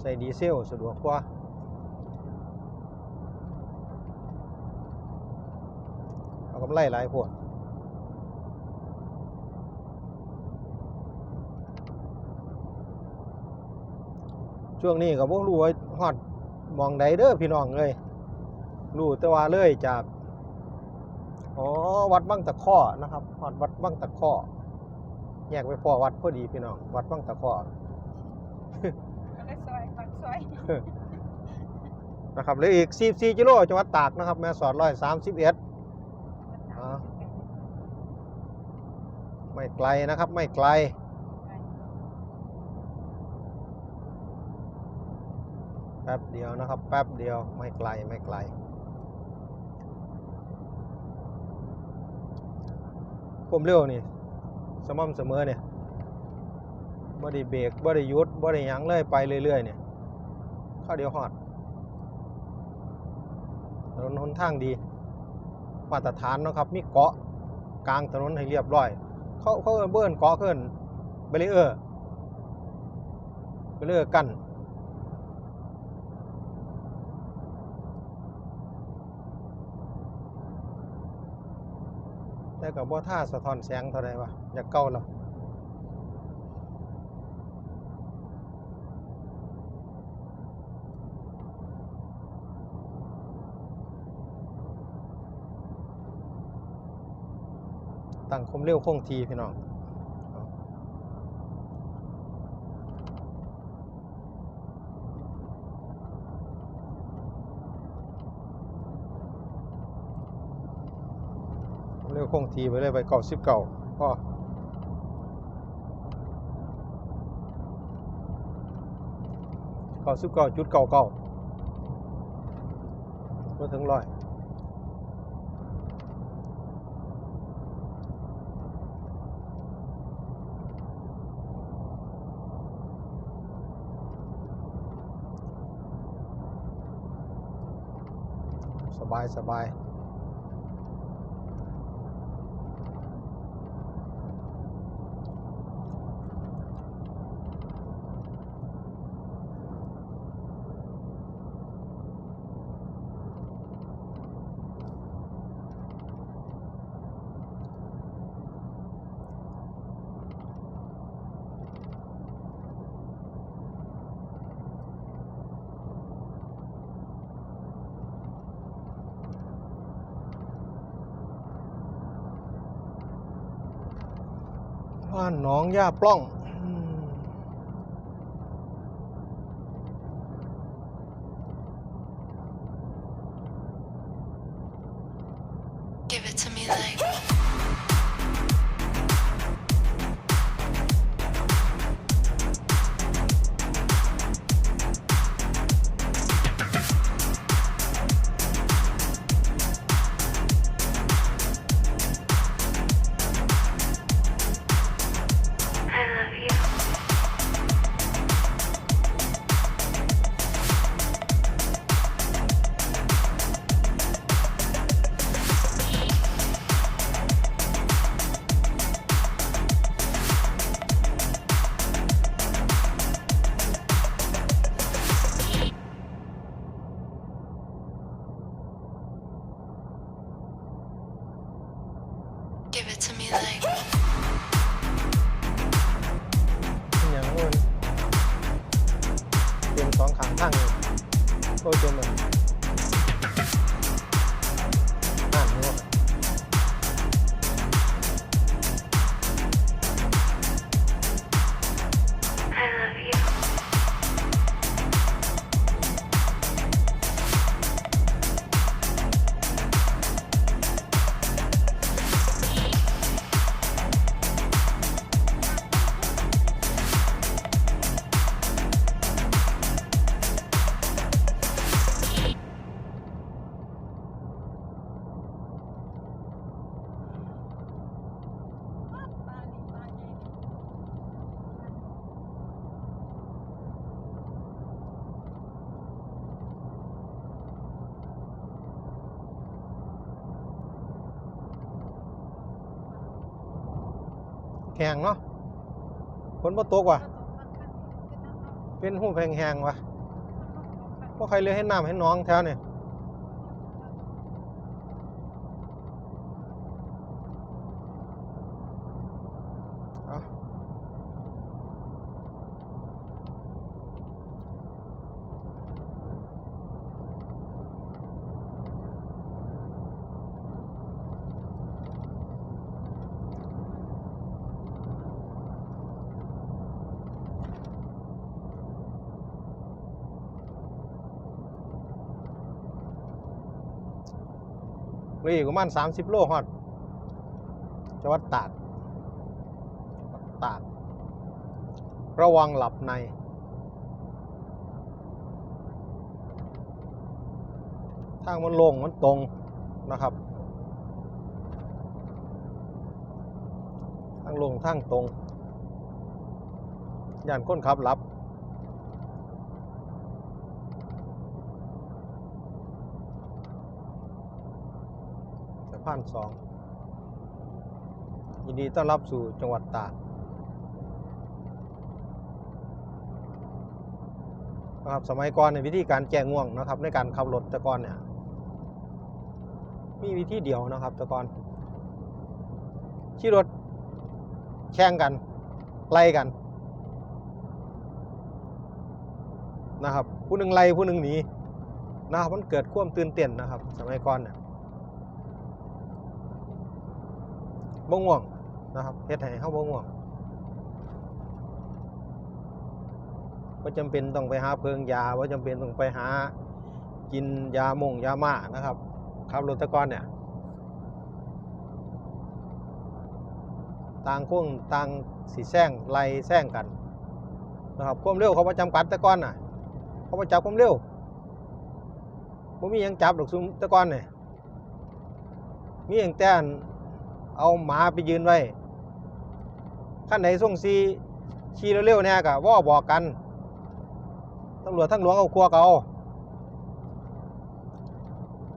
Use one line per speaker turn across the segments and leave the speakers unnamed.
ใส่ดีเซลสะดวกกว่าเอากำไรหลายพวกช่วงนี้ก็บ่รู้ว่าฮอดมองใดเด้อพี่น้องเอ้ยรู้แต่ว่าเลยจากอ๋อวัดบังตะข้อนะครับฮอดวัดบังตะข้อแยกไปพอวัดพอดีพี่น้องวัดบังตะข้อ
ก็ได้ซอยปักซอย
นะครับเหลืออีก44กิโลจังหวัดตากนะครับ แม่สอด131อ่าไม่ไกลนะครับไม่ไกลแป๊บเดียวนะครับ แป๊บเดียวไม่ไกลไม่ไกลความเร็วนี่ สม่ำเสมอเนี่ย บ่ได้เบรกบ่ได้ยุดบ่ได้ยังเลยไปเรื่อยๆเนี่ยข้าเดียวฮอดถนนหนทางดี มาตรฐานนะครับ มีเกาะกลางถนนให้เรียบร้อย เขาเขาเบิ้นเกาะเอิ้นเบรเออร์เบรเออร์กันแต่กับบ่ท่าสะท้อนแสงเท่าใดวะอยากเก่าแล้ว ตั้งความเร็วคงทีพี่น้องเอาความเร็วคงทีไปเลยไปเก่าสิบเก่าพ่อเก่าสิบเก่าจุดเก่าเก่าก็ถึงร้อย ส บายสบาย บ้านหนองย่าปล้อง
Give it to me like.
อย่างนู้นเตรียมสองขางข้างโอ้ยเตรีย แหงเนาะฝนบ่ตกว่ะเป็นหูแพงแหงว่ะพวกใครเลือให้น้ำให้น้องแถวเนี่ย เหลยประมาณ30โลฮอดจังหวัดตากจังหวัดตาก ระวังหลับใน ทางมันลงมันตรงนะครับ ทางลงทางตรงย่านคนขับหลับ สะ พานสองยินดีต้อนรับสู่จังหวัดตากนะครับสมัยก่อนในวิธีการแก้ง่วงนะครับ ในการขับรถต่ก่อนเนี่ยมีวิธีเดียวนะครับต่ก่อนขี่รถแข่งกัน ไล่กันนะครับผู้หนึ่งไล่ผู้หนึ่งหนีนะครับมันเกิดความตื่นเต้นนะครับ สมัยก่อนเนี่ย บ่ง่วงนะครับเฮ็ดให้เฮาบ่ง่วงบ่จำเป็นต้องไปหาเพิงยาบ่จำเป็นต้องไปหากินยาม่งยาม่านะครับขับรถตะกอนเนี่ยต่างคนต่างสิแซงไล่แซงกันนะครับความเร็วเขาบ่จำกัดตะกอนน่ะเขาบ่จับความเร็วบ่มีหยังจับดอกซุมตะกอนเนี่ยมีหยังแต่อัน เอาหมาไปยืนไว้ขั้นไหนส่งซีขี่เร็วๆเนี่ยกะว่าบอกกันตำรวจทั้งหลวงเอาครัวกเอา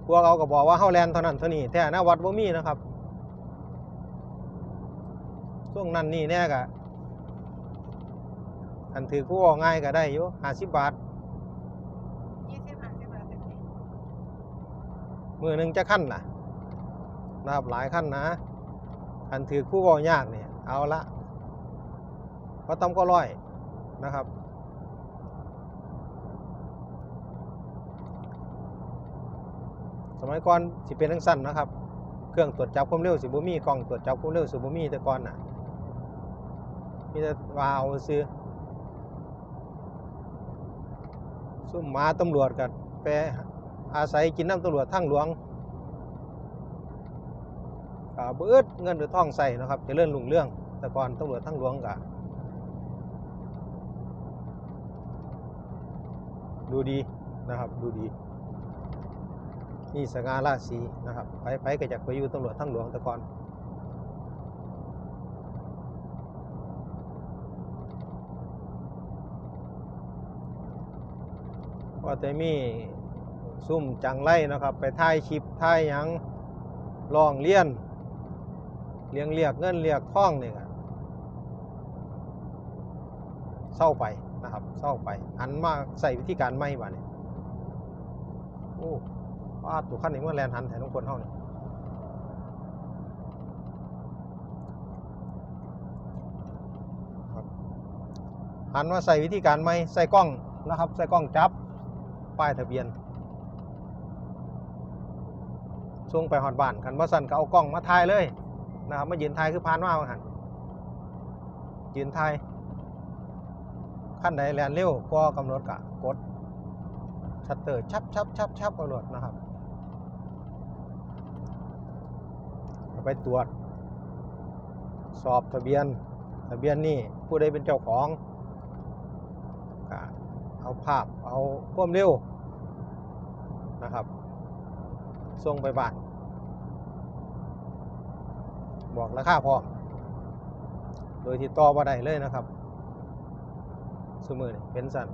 ครัวกเอาก็บอกว่าเฮาแลนเท่านั้นเท่านี้แต่หน้าวัดบ่มีนะครับช่วงนั้นนี่เนี่ยกะอันถือผู้ว่าง่ายก็ได้อยู่ห้าสิบบาท
ยี่สิบห้าสิบบาทเต็มที่
มือหนึ่งจะขั้นล่ะนะครับหลายขั้นนะ อันถือผู้เว่ายากเนี่ยเอาละพราะต้อมก็ร้อยนะครับ สมัยก่อนสิเป็นทั้งสั้นนะครับ เครื่องตรวจจับความเร็วสิบ่มีกล้องตรวจจับความเร็วสิบ่มีแต่ก่อนน่ะมีแต่ว่าเอาซื้อซุ่มมาตำรวจกันไปอาศัยกินน้ำตำรวจทั้งหลวง เบิดเงินหรือทองใส่นะครับจะเลื่อนลุงเรื่อง แต่ก่อนตำรวจทั้งหลวงก็ดูดีนะครับดูดีนี่สง่าราศีนะครับไปไปก็จากไปอยู่ตำรวจทั้งหลวงแต่ก่อนว่าแต่มีซุ่มจังไรนะครับ ไปถ่ายคลิปถ่ายยังลองเลี้ยน เลี้ยงเรียกเงินเรียกท่องเนี่ยเศร้าไปนะครับเศร้าไปหันมาใส่วิธีการใหม่บ้าเนี่ยโอ้ปาดตัวขั้นนี้เมื่อแลนหันแถวทุกคนเท่านี่ครับหันมาใส่วิธีการใหม่ใส่กล้องนะครับ ใส่กล้องจับป้ายทะเบียนส่งไปหอดบ้านคันบ่สั่นก็เอากล้องมาถ่ายเลย นะครับมายืนถ่ายคือพานว่าหันยืนถ่ายขั้นใดแลนเร็วก็กำหนดกะกดชัตเตอร์ชับชับชับชับกำหนดนะครับ ไปตรวจ สอบทะเบียนทะเบียนนี่ผู้ใดเป็นเจ้าของกเอาภาพเอาควมเร็วนะครับส่งไปบ้าน บอกราคาพร้อม โดยที่ต่อบ่ได้เลยนะครับสมือนี่เป็นสัน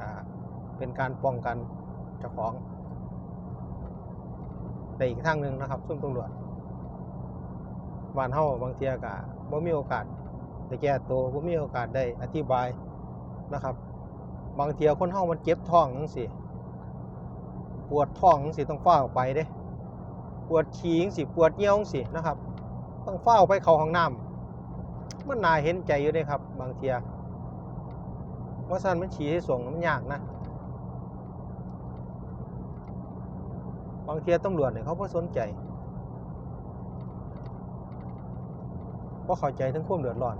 อ่าเป็นการป้องกันเจ้าของแต่อีกทางหนึ่งนะครับซุ่มตำรวจบ้านเฮาบางเทียกะบ่มีโอกาสได้แก้ตัวบ่มีโอกาสได้อธิบายนะครับ บางเทียคนเฮามันเจ็บท้องจังซี่ปวดท้องจังสิต้องเฝ้าวไปเด้ ปวดขี้จังสิปวดเยี่ยวจังสินะครับ ต้องเฝ้าไปเขาห้องน้ำมันน่าเห็นใจอยู่เด้ครับ บางเทียว่าซั่นมันฉี่ให้ส่งมันยากนะ บางเทียตำรวจเนี่ยเขาบ่สนใจเพราะเข้าใจถึงความเดือดร้อน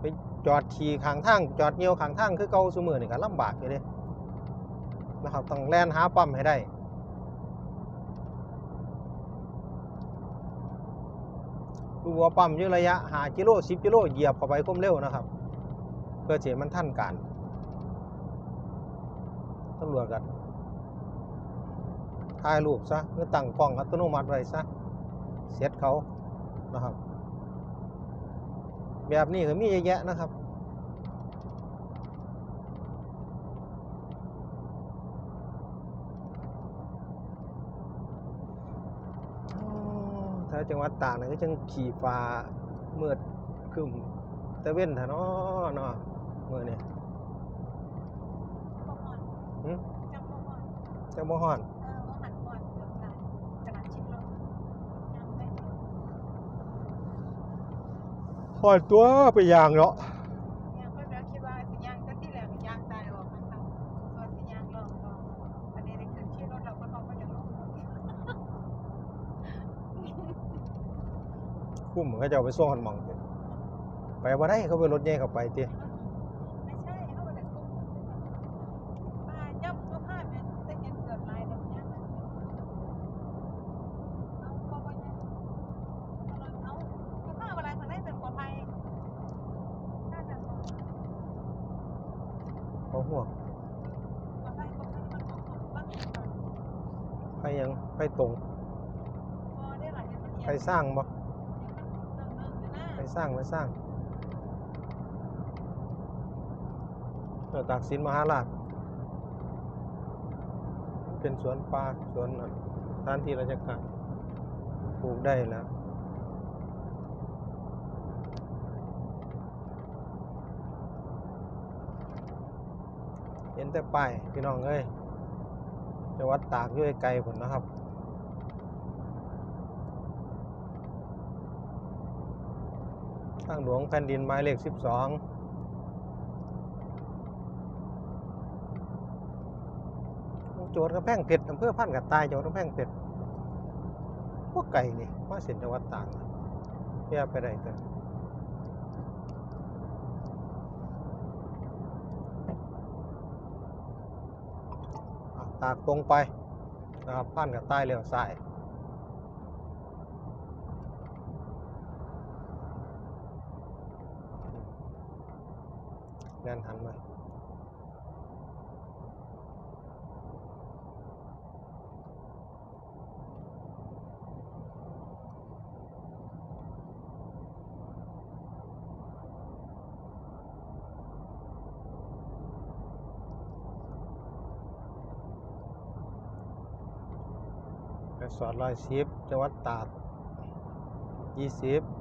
ไปจอดขี่ข้างทางจอดเหี่ยวข้างทางคือเก่าซุมื้อนี่ก็ลำบากอยู่เด้นะครับต้องแล่นหาปั๊มให้ได้ ดูว่าปั๊มยืดระยะหากิโล10กิโลเหยียบเข้าไปความเร็วนะครับ เพื่อสิให้มันท่านการตำรวจกันถ่ายรูปซะหรือตั้งกล้องอัตโนมัติไว้ซะเสร็จเขานะครับ แบบนี้ก็มีเยอะแยะนะครับ ถ้าจังหวัดตากนี่ก็จังขี่ฟ้ามืดครึมตะเว้นแท้เนาะเนาะมื้อนี้
บ่ฮอด
หึ
จังบ่ฮอด
จังบ่ฮ้อน
เออบ่หันฮอดเกือบตายขนาดชิดลงยังไม่ถึง
ฮ้อนตัวไปอย่างเนาะ
ยังเพิ่นแล้วคิดว่าสิย่างแต่ที่แรกย่างตายออกนะคะส่วนสิย่างรอบต่ออันนี้ได้ขึ้นขี่รถเราก็ต้องก็จะลง
คุ้ม เขาจะเอาไปส่งหันมองไปบ่ได้เขาไปรถใหญ่เขาไปติ
ไม่ใช่เขาบ่ได้กุ้มป้าย่ำก็พลาดเนี่ยแต่เห็นเกือบลายแบบนี้นะเอาบ่บ่เนี่ยเอาเอาผ้าอะไรทาได้เป็นปลอดภัยน่าจะปลอดภัย
เขาหัว
ง
ไปยังไปตรง
ไป
สร้างบ่ สร้างไปสร้างเออตากสินมหาราชเป็นสวนป่าสวนอันสถานที่ราชการปลูกได้แล้วเห็นแต่ป้ายพี่น้องเอ้ยจังหวัดตากอยู่ไกลผลนะครับ ทางหลวงแผ่นดินหมายเลข 12โจทย์กระแพงเพชรอำเภอพันกับตายจังหวัดกระแพงเพชรพวกไก่นี่มาเส้นจังหวัดต่ากแย่ไปได้แต่อะตากตรงไปนะครับพันกับใต้เลี้ยวซ้าย แล่นหันมาสอดร้อยสิบจังหวัดตากยี่สิบ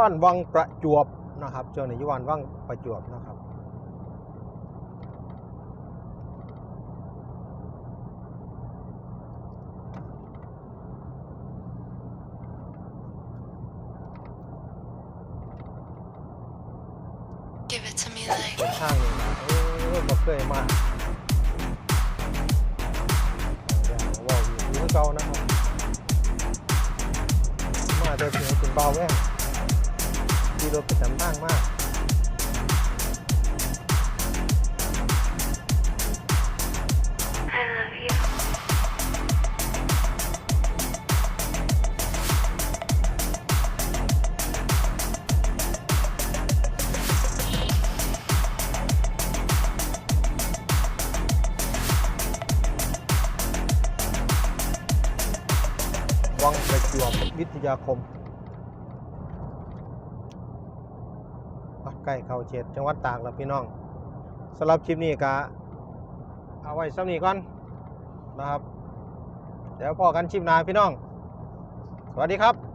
บ้านวังประจวบนะครับเจ้าหน้าที่วันวังประจวบนะครับ
Give it to me like
เป็นทางนี้นะโอ้บ่เคยมาอย่างว่าอยู่ที่เก่านะครับมาเดินถึงเป็นเบาแว่ งดีรถประจำทางมากวังประจวบวิทยาคมอะใก ล้เข้าเขตจังหวัดตากแล้วพี่น้องสำหรับคลิปนี้ก็เอาไว้สำนี้ก่อนนะครับ เดี๋ยวพอกันชิมหนาพี่น้อง สวัสดีครับ